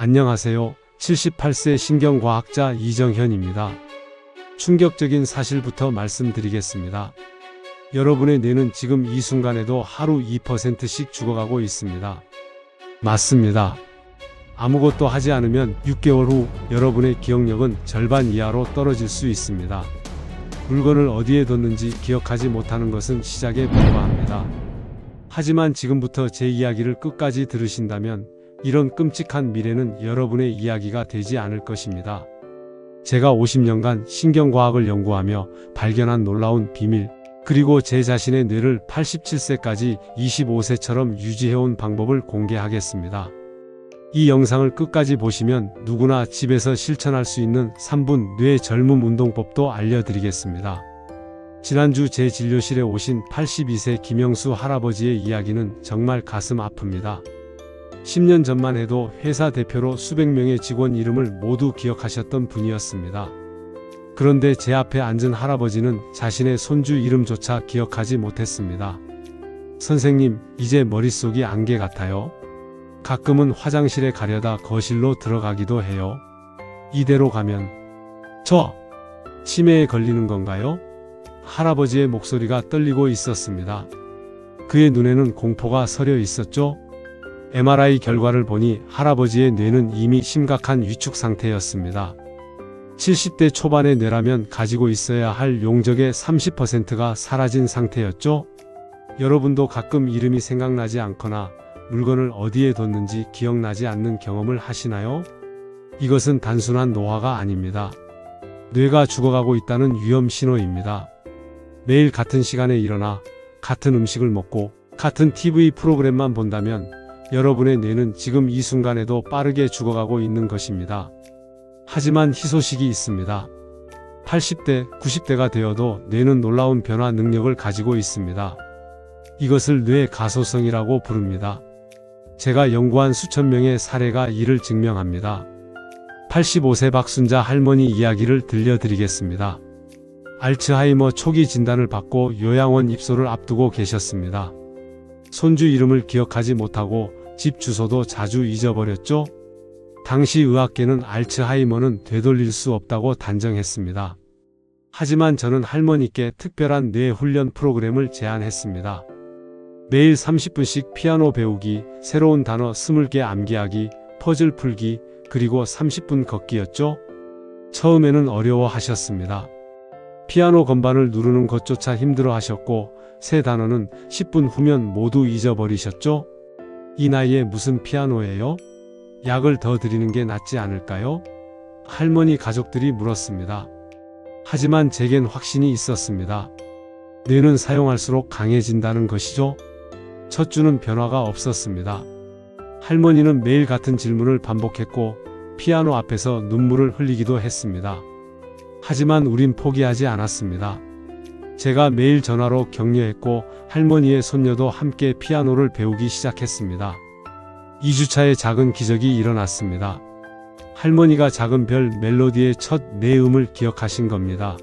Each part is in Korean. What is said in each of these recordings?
안녕하세요. 78세 신경과학자 이정현입니다. 충격적인 사실부터 말씀드리겠습니다. 여러분의 뇌는 지금 이 순간에도 하루 2%씩 죽어가고 있습니다. 맞습니다. 아무것도 하지 않으면 6개월 후 여러분의 기억력은 절반 이하로 떨어질 수 있습니다. 물건을 어디에 뒀는지 기억하지 못하는 것은 시작에 불과합니다. 하지만 지금부터 제 이야기를 끝까지 들으신다면 이런 끔찍한 미래는 여러분의 이야기가 되지 않을 것입니다. 제가 50년간 신경과학을 연구하며 발견한 놀라운 비밀, 그리고 제 자신의 뇌를 87세까지 25세처럼 유지해온 방법을 공개하겠습니다. 이 영상을 끝까지 보시면 누구나 집에서 실천할 수 있는 3분 뇌 젊음 운동법도 알려드리겠습니다. 지난주 제 진료실에 오신 82세 김영수 할아버지의 이야기는 정말 가슴 아픕니다. 10년 전만 해도 회사 대표로 수백 명의 직원 이름을 모두 기억하셨던 분이었습니다. 그런데 제 앞에 앉은 할아버지는 자신의 손주 이름조차 기억하지 못했습니다. 선생님, 이제 머릿속이 안개 같아요. 가끔은 화장실에 가려다 거실로 들어가기도 해요. 이대로 가면 저 치매에 걸리는 건가요? 할아버지의 목소리가 떨리고 있었습니다. 그의 눈에는 공포가 서려 있었죠. MRI 결과를 보니 할아버지의 뇌는 이미 심각한 위축 상태였습니다. 70대 초반의 뇌라면 가지고 있어야 할 용적의 30%가 사라진 상태였죠. 여러분도 가끔 이름이 생각나지 않거나 물건을 어디에 뒀는지 기억나지 않는 경험을 하시나요? 이것은 단순한 노화가 아닙니다. 뇌가 죽어가고 있다는 위험 신호입니다. 매일 같은 시간에 일어나 같은 음식을 먹고 같은 TV 프로그램만 본다면 여러분의 뇌는 지금 이 순간에도 빠르게 죽어가고 있는 것입니다. 하지만 희소식이 있습니다. 80대, 90대가 되어도 뇌는 놀라운 변화 능력을 가지고 있습니다. 이것을 뇌 가소성이라고 부릅니다. 제가 연구한 수천 명의 사례가 이를 증명합니다. 85세 박순자 할머니 이야기를 들려드리겠습니다. 알츠하이머 초기 진단을 받고 요양원 입소를 앞두고 계셨습니다. 손주 이름을 기억하지 못하고 집 주소도 자주 잊어버렸죠? 당시 의학계는 알츠하이머는 되돌릴 수 없다고 단정했습니다. 하지만 저는 할머니께 특별한 뇌 훈련 프로그램을 제안했습니다. 매일 30분씩 피아노 배우기, 새로운 단어 20개 암기하기, 퍼즐 풀기, 그리고 30분 걷기였죠? 처음에는 어려워 하셨습니다. 피아노 건반을 누르는 것조차 힘들어 하셨고, 새 단어는 10분 후면 모두 잊어버리셨죠? 이 나이에 무슨 피아노예요? 약을 더 드리는 게 낫지 않을까요? 할머니 가족들이 물었습니다. 하지만 제겐 확신이 있었습니다. 뇌는 사용할수록 강해진다는 것이죠. 첫 주는 변화가 없었습니다. 할머니는 매일 같은 질문을 반복했고 피아노 앞에서 눈물을 흘리기도 했습니다. 하지만 우린 포기하지 않았습니다. 제가 매일 전화로 격려했고 할머니의 손녀도 함께 피아노를 배우기 시작했습니다. 2주차에 작은 기적이 일어났습니다. 할머니가 작은 별 멜로디의 첫 내음을 기억하신 겁니다.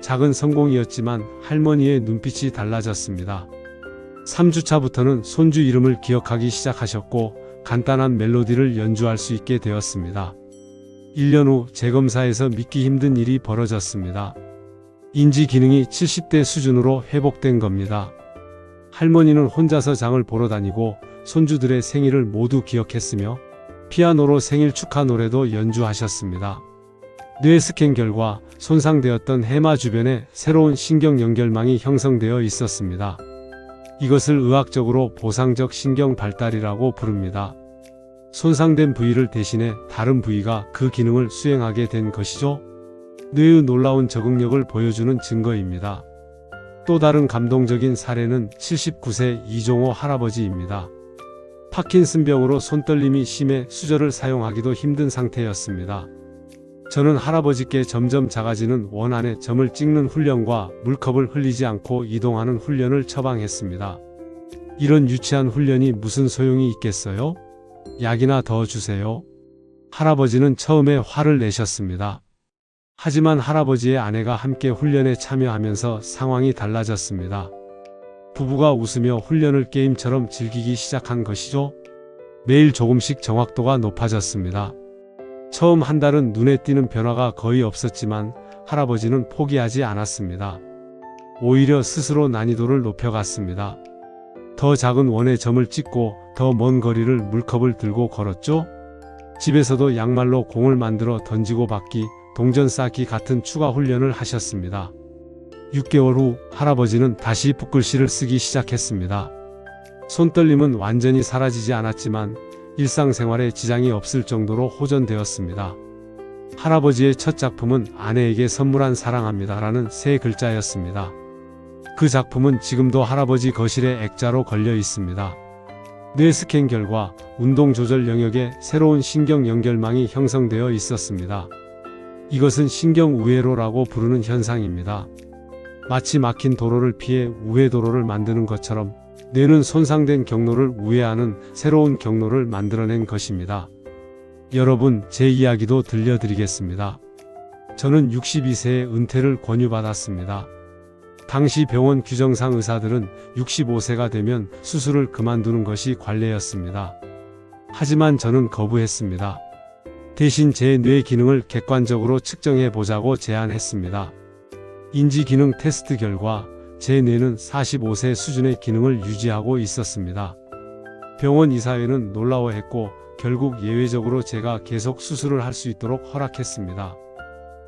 작은 성공이었지만 할머니의 눈빛이 달라졌습니다. 3주차부터는 손주 이름을 기억하기 시작하셨고 간단한 멜로디를 연주할 수 있게 되었습니다. 1년 후 재검사에서 믿기 힘든 일이 벌어졌습니다. 인지 기능이 70대 수준으로 회복된 겁니다. 할머니는 혼자서 장을 보러 다니고 손주들의 생일을 모두 기억했으며 피아노로 생일 축하 노래도 연주하셨습니다. 뇌 스캔 결과 손상되었던 해마 주변에 새로운 신경 연결망이 형성되어 있었습니다. 이것을 의학적으로 보상적 신경 발달이라고 부릅니다. 손상된 부위를 대신해 다른 부위가 그 기능을 수행하게 된 것이죠. 뇌의 놀라운 적응력을 보여주는 증거입니다. 또 다른 감동적인 사례는 79세 이종호 할아버지입니다. 파킨슨병으로 손떨림이 심해 수저를 사용하기도 힘든 상태였습니다. 저는 할아버지께 점점 작아지는 원 안에 점을 찍는 훈련과 물컵을 흘리지 않고 이동하는 훈련을 처방했습니다. 이런 유치한 훈련이 무슨 소용이 있겠어요? 약이나 더 주세요. 할아버지는 처음에 화를 내셨습니다. 하지만 할아버지의 아내가 함께 훈련에 참여하면서 상황이 달라졌습니다. 부부가 웃으며 훈련을 게임처럼 즐기기 시작한 것이죠. 매일 조금씩 정확도가 높아졌습니다. 처음 한 달은 눈에 띄는 변화가 거의 없었지만 할아버지는 포기하지 않았습니다. 오히려 스스로 난이도를 높여갔습니다. 더 작은 원의 점을 찍고 더 먼 거리를 물컵을 들고 걸었죠. 집에서도 양말로 공을 만들어 던지고 받기, 동전 쌓기 같은 추가 훈련을 하셨습니다. 6개월 후 할아버지는 다시 붓글씨를 쓰기 시작했습니다. 손떨림은 완전히 사라지지 않았지만 일상생활에 지장이 없을 정도로 호전되었습니다. 할아버지의 첫 작품은 아내에게 선물한 사랑합니다라는 세 글자였습니다. 그 작품은 지금도 할아버지 거실에 액자로 걸려 있습니다. 뇌 스캔 결과 운동 조절 영역에 새로운 신경 연결망이 형성되어 있었습니다. 이것은 신경 우회로라고 부르는 현상입니다. 마치 막힌 도로를 피해 우회 도로를 만드는 것처럼 뇌는 손상된 경로를 우회하는 새로운 경로를 만들어낸 것입니다. 여러분, 제 이야기도 들려드리겠습니다. 저는 62세에 은퇴를 권유받았습니다. 당시 병원 규정상 의사들은 65세가 되면 수술을 그만두는 것이 관례였습니다. 하지만 저는 거부했습니다. 대신 제 뇌 기능을 객관적으로 측정해 보자고 제안했습니다. 인지 기능 테스트 결과 제 뇌는 45세 수준의 기능을 유지하고 있었습니다. 병원 이사회는 놀라워했고 결국 예외적으로 제가 계속 수술을 할 수 있도록 허락했습니다.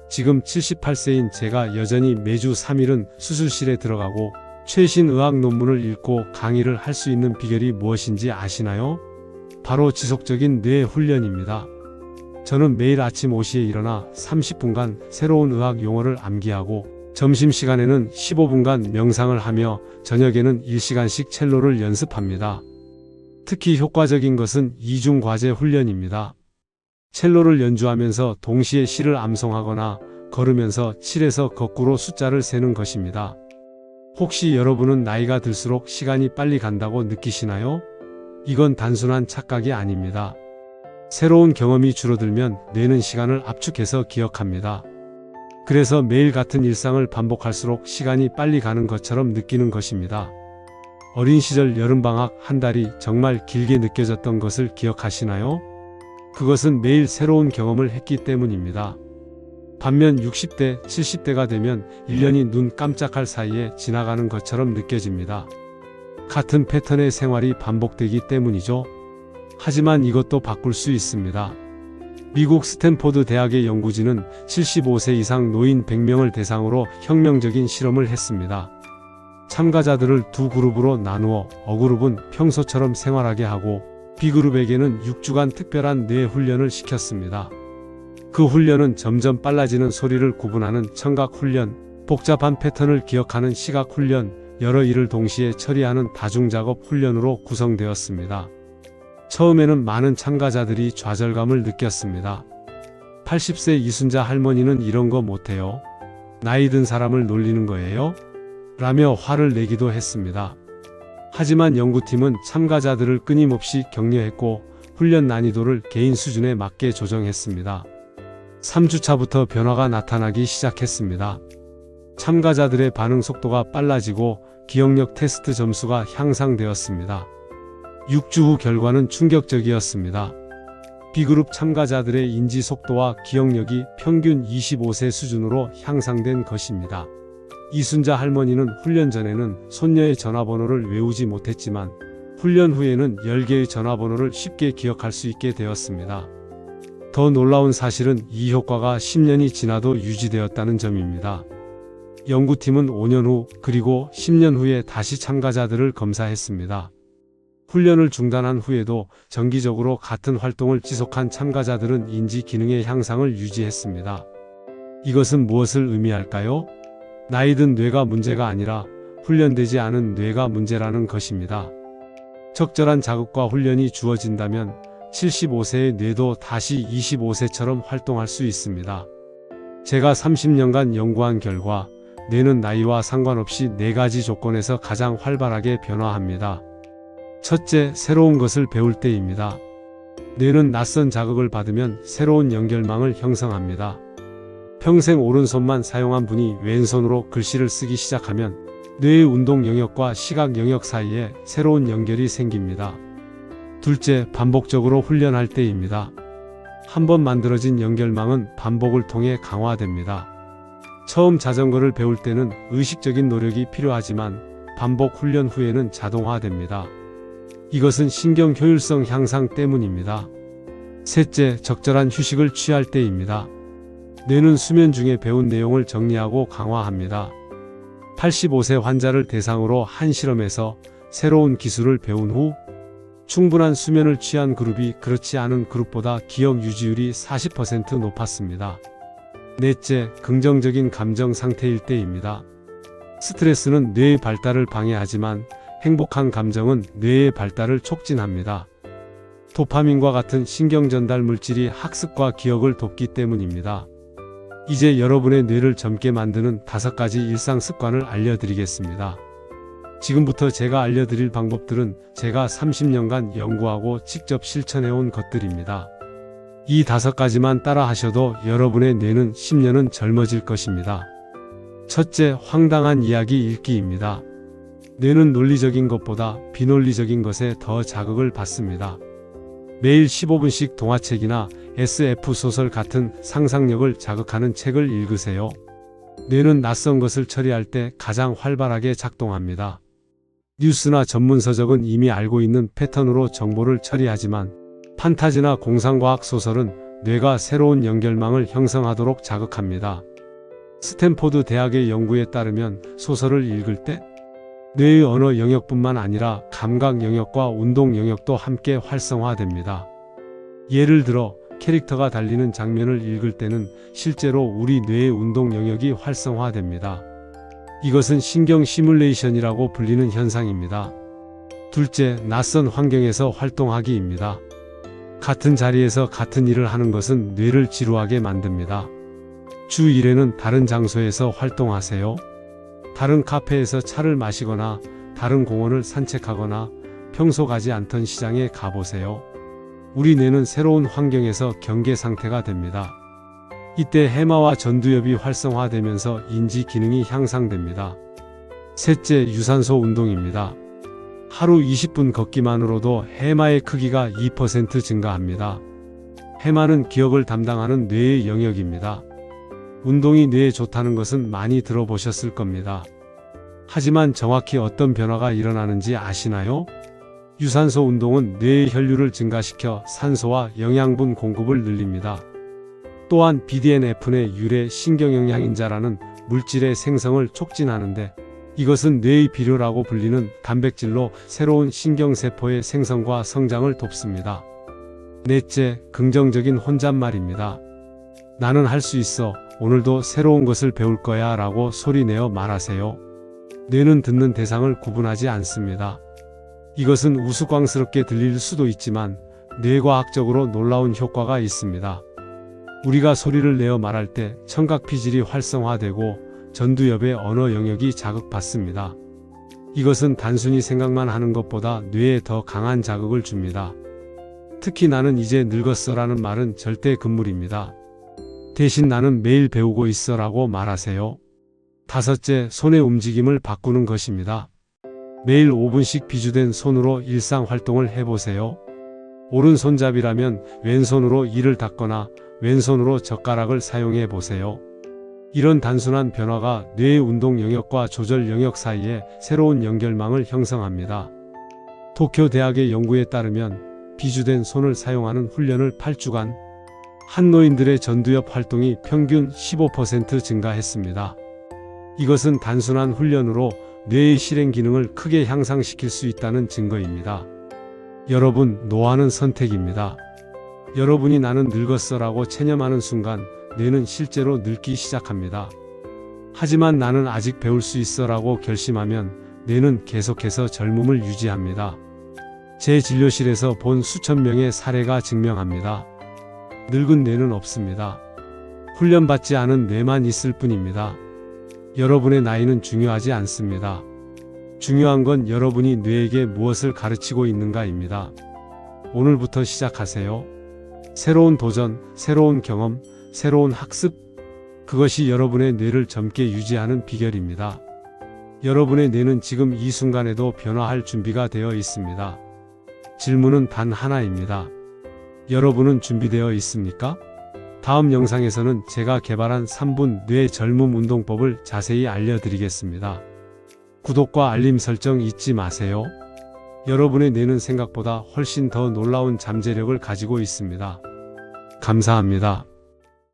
지금 78세인 제가 여전히 매주 3일은 수술실에 들어가고 최신 의학 논문을 읽고 강의를 할 수 있는 비결이 무엇인지 아시나요? 바로 지속적인 뇌 훈련입니다. 저는 매일 아침 5시에 일어나 30분간 새로운 의학 용어를 암기하고 점심시간에는 15분간 명상을 하며 저녁에는 1시간씩 첼로를 연습합니다. 특히 효과적인 것은 이중과제 훈련입니다. 첼로를 연주하면서 동시에 시를 암송하거나 걸으면서 7에서 거꾸로 숫자를 세는 것입니다. 혹시 여러분은 나이가 들수록 시간이 빨리 간다고 느끼시나요? 이건 단순한 착각이 아닙니다. 새로운 경험이 줄어들면 뇌는 시간을 압축해서 기억합니다. 그래서 매일 같은 일상을 반복할수록 시간이 빨리 가는 것처럼 느끼는 것입니다. 어린 시절 여름방학 한 달이 정말 길게 느껴졌던 것을 기억하시나요? 그것은 매일 새로운 경험을 했기 때문입니다. 반면 60대, 70대가 되면 1년이 눈 깜짝할 사이에 지나가는 것처럼 느껴집니다. 같은 패턴의 생활이 반복되기 때문이죠. 하지만 이것도 바꿀 수 있습니다. 미국 스탠포드 대학의 연구진은 75세 이상 노인 100명을 대상으로 혁명적인 실험을 했습니다. 참가자들을 두 그룹으로 나누어 어그룹은 평소처럼 생활하게 하고 B그룹에게는 6주간 특별한 뇌 훈련을 시켰습니다. 그 훈련은 점점 빨라지는 소리를 구분하는 청각 훈련, 복잡한 패턴을 기억하는 시각 훈련, 여러 일을 동시에 처리하는 다중작업 훈련으로 구성되었습니다. 처음에는 많은 참가자들이 좌절감을 느꼈습니다. 80세 이순자 할머니는 이런 거 못해요. 나이 든 사람을 놀리는 거예요? 라며 화를 내기도 했습니다. 하지만 연구팀은 참가자들을 끊임없이 격려했고 훈련 난이도를 개인 수준에 맞게 조정했습니다. 3주차부터 변화가 나타나기 시작했습니다. 참가자들의 반응 속도가 빨라지고 기억력 테스트 점수가 향상되었습니다. 6주 후 결과는 충격적이었습니다. B그룹 참가자들의 인지 속도와 기억력이 평균 25세 수준으로 향상된 것입니다. 이순자 할머니는 훈련 전에는 손녀의 전화번호를 외우지 못했지만 훈련 후에는 10개의 전화번호를 쉽게 기억할 수 있게 되었습니다. 더 놀라운 사실은 이 효과가 10년이 지나도 유지되었다는 점입니다. 연구팀은 5년 후 그리고 10년 후에 다시 참가자들을 검사했습니다. 훈련을 중단한 후에도 정기적으로 같은 활동을 지속한 참가자들은 인지 기능의 향상을 유지했습니다. 이것은 무엇을 의미할까요? 나이든 뇌가 문제가 아니라 훈련되지 않은 뇌가 문제라는 것입니다. 적절한 자극과 훈련이 주어진다면 75세의 뇌도 다시 25세처럼 활동할 수 있습니다. 제가 30년간 연구한 결과 뇌는 나이와 상관없이 네 가지 조건에서 가장 활발하게 변화합니다. 첫째, 새로운 것을 배울 때입니다. 뇌는 낯선 자극을 받으면 새로운 연결망을 형성합니다. 평생 오른손만 사용한 분이 왼손으로 글씨를 쓰기 시작하면 뇌의 운동 영역과 시각 영역 사이에 새로운 연결이 생깁니다. 둘째, 반복적으로 훈련할 때입니다. 한번 만들어진 연결망은 반복을 통해 강화됩니다. 처음 자전거를 배울 때는 의식적인 노력이 필요하지만 반복 훈련 후에는 자동화됩니다. 이것은 신경 효율성 향상 때문입니다. 셋째, 적절한 휴식을 취할 때입니다. 뇌는 수면 중에 배운 내용을 정리하고 강화합니다. 85세 환자를 대상으로 한 실험에서 새로운 기술을 배운 후 충분한 수면을 취한 그룹이 그렇지 않은 그룹보다 기억 유지율이 40% 높았습니다. 넷째, 긍정적인 감정 상태일 때입니다. 스트레스는 뇌의 발달을 방해하지만 행복한 감정은 뇌의 발달을 촉진합니다. 도파민과 같은 신경 전달 물질이 학습과 기억을 돕기 때문입니다. 이제 여러분의 뇌를 젊게 만드는 다섯 가지 일상 습관을 알려드리겠습니다. 지금부터 제가 알려드릴 방법들은 제가 30년간 연구하고 직접 실천해온 것들입니다. 이 다섯 가지만 따라 하셔도 여러분의 뇌는 10년은 젊어질 것입니다. 첫째, 황당한 이야기 읽기입니다. 뇌는 논리적인 것보다 비논리적인 것에 더 자극을 받습니다. 매일 15분씩 동화책이나 SF 소설 같은 상상력을 자극하는 책을 읽으세요. 뇌는 낯선 것을 처리할 때 가장 활발하게 작동합니다. 뉴스나 전문 서적은 이미 알고 있는 패턴으로 정보를 처리하지만 판타지나 공상과학 소설은 뇌가 새로운 연결망을 형성하도록 자극합니다. 스탠포드 대학의 연구에 따르면 소설을 읽을 때 뇌의 언어 영역뿐만 아니라 감각 영역과 운동 영역도 함께 활성화됩니다. 예를 들어 캐릭터가 달리는 장면을 읽을 때는 실제로 우리 뇌의 운동 영역이 활성화됩니다. 이것은 신경 시뮬레이션이라고 불리는 현상입니다. 둘째, 낯선 환경에서 활동하기입니다. 같은 자리에서 같은 일을 하는 것은 뇌를 지루하게 만듭니다. 주 1회는 다른 장소에서 활동하세요. 다른 카페에서 차를 마시거나 다른 공원을 산책하거나 평소 가지 않던 시장에 가보세요. 우리 뇌는 새로운 환경에서 경계 상태가 됩니다. 이때 해마와 전두엽이 활성화되면서 인지 기능이 향상됩니다. 셋째, 유산소 운동입니다. 하루 20분 걷기만으로도 해마의 크기가 2% 증가합니다. 해마는 기억을 담당하는 뇌의 영역입니다. 운동이 뇌에 좋다는 것은 많이 들어보셨을 겁니다. 하지만 정확히 어떤 변화가 일어나는지 아시나요? 유산소 운동은 뇌의 혈류를 증가시켜 산소와 영양분 공급을 늘립니다. 또한 BDNF의 유래 신경영양인자라는 물질의 생성을 촉진하는데 이것은 뇌의 비료라고 불리는 단백질로 새로운 신경세포의 생성과 성장을 돕습니다. 넷째, 긍정적인 혼잣말입니다. 나는 할 수 있어. 오늘도 새로운 것을 배울 거야 라고 소리내어 말하세요. 뇌는 듣는 대상을 구분하지 않습니다. 이것은 우스꽝스럽게 들릴 수도 있지만 뇌과학적으로 놀라운 효과가 있습니다. 우리가 소리를 내어 말할 때 청각 피질이 활성화되고 전두엽의 언어 영역이 자극받습니다. 이것은 단순히 생각만 하는 것보다 뇌에 더 강한 자극을 줍니다. 특히 나는 이제 늙었어라는 말은 절대 금물입니다. 대신 나는 매일 배우고 있어 라고 말하세요. 다섯째, 손의 움직임을 바꾸는 것입니다. 매일 5분씩 비주된 손으로 일상 활동을 해보세요. 오른손잡이라면 왼손으로 이를 닦거나 왼손으로 젓가락을 사용해 보세요. 이런 단순한 변화가 뇌의 운동 영역과 조절 영역 사이에 새로운 연결망을 형성합니다. 도쿄 대학의 연구에 따르면 비주된 손을 사용하는 훈련을 8주간 한 노인들의 전두엽 활동이 평균 15% 증가했습니다. 이것은 단순한 훈련으로 뇌의 실행 기능을 크게 향상시킬 수 있다는 증거입니다. 여러분, 노화는 선택입니다. 여러분이 나는 늙었어라고 체념하는 순간 뇌는 실제로 늙기 시작합니다. 하지만 나는 아직 배울 수 있어라고 결심하면 뇌는 계속해서 젊음을 유지합니다. 제 진료실에서 본 수천 명의 사례가 증명합니다. 늙은 뇌는 없습니다. 훈련받지 않은 뇌만 있을 뿐입니다. 여러분의 나이는 중요하지 않습니다. 중요한 건 여러분이 뇌에게 무엇을 가르치고 있는가입니다. 오늘부터 시작하세요. 새로운 도전, 새로운 경험, 새로운 학습, 그것이 여러분의 뇌를 젊게 유지하는 비결입니다. 여러분의 뇌는 지금 이 순간에도 변화할 준비가 되어 있습니다. 질문은 단 하나입니다. 여러분은 준비되어 있습니까? 다음 영상에서는 제가 개발한 3분 뇌 젊음 운동법을 자세히 알려드리겠습니다. 구독과 알림 설정 잊지 마세요. 여러분의 뇌는 생각보다 훨씬 더 놀라운 잠재력을 가지고 있습니다. 감사합니다.